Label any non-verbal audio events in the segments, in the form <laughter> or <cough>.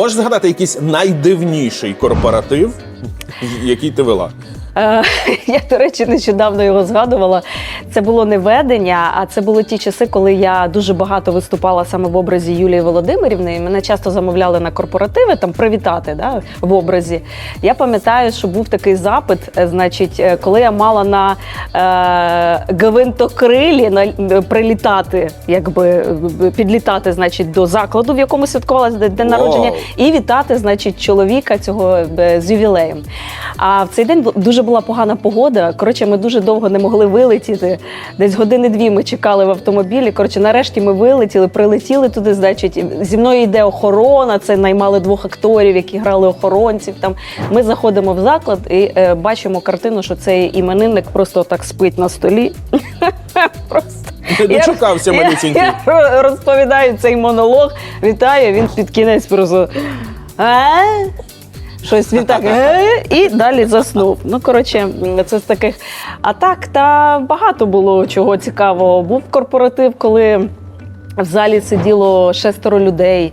Можеш згадати якийсь найдивніший корпоратив, який ти вела? Е, <laughs> Я, до речі, нещодавно його згадувала. Це було не ведення, а це були ті часи, коли я дуже багато виступала саме в образі Юлії Володимирівни. І мене часто замовляли на корпоративи там привітати да, в образі. Я пам'ятаю, що був такий запит, е, значить, е, коли я мала на е, гвинтокрилі на, прилітати, якби підлітати, значить, до закладу, в якому святкувалася день народження, і вітати, значить, чоловіка цього з ювілеєм. А в цей день дуже була погана погода. Коротше, ми дуже довго не могли вилетіти. Десь години-дві ми чекали в автомобілі. Коротше, нарешті ми вилетіли, прилетіли туди. Значить, зі мною йде охорона. Це наймали двох акторів, які грали охоронців. Там ми заходимо в заклад і е, бачимо картину, що цей іменинник просто так спить на столі. <laughs> Просто. Не дочекався малюсінький. Я розповідаю цей монолог, вітаю, він під кінець просто. Щось він так «Е?» і далі заснув. Ну, коротше, це з таких. А так, та багато було чого цікавого. Був корпоратив, коли в залі сиділо шестеро людей,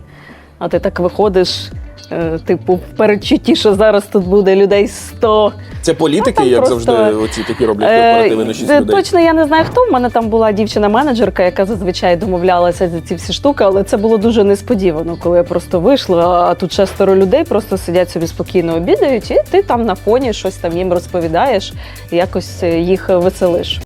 а ти так виходиш, е, типу, в передчутті, що зараз тут буде людей 100. Це політики, Ну, як просто, завжди, оці такі роблять Е, корпоративи на шість е, людей. Точно я не знаю хто. В мене там була дівчина-менеджерка, яка зазвичай домовлялася за ці всі штуки, але це було дуже несподівано, коли я просто вийшла, а тут шестеро людей просто сидять собі спокійно обідають, і ти там на фоні щось там їм розповідаєш, якось їх веселиш.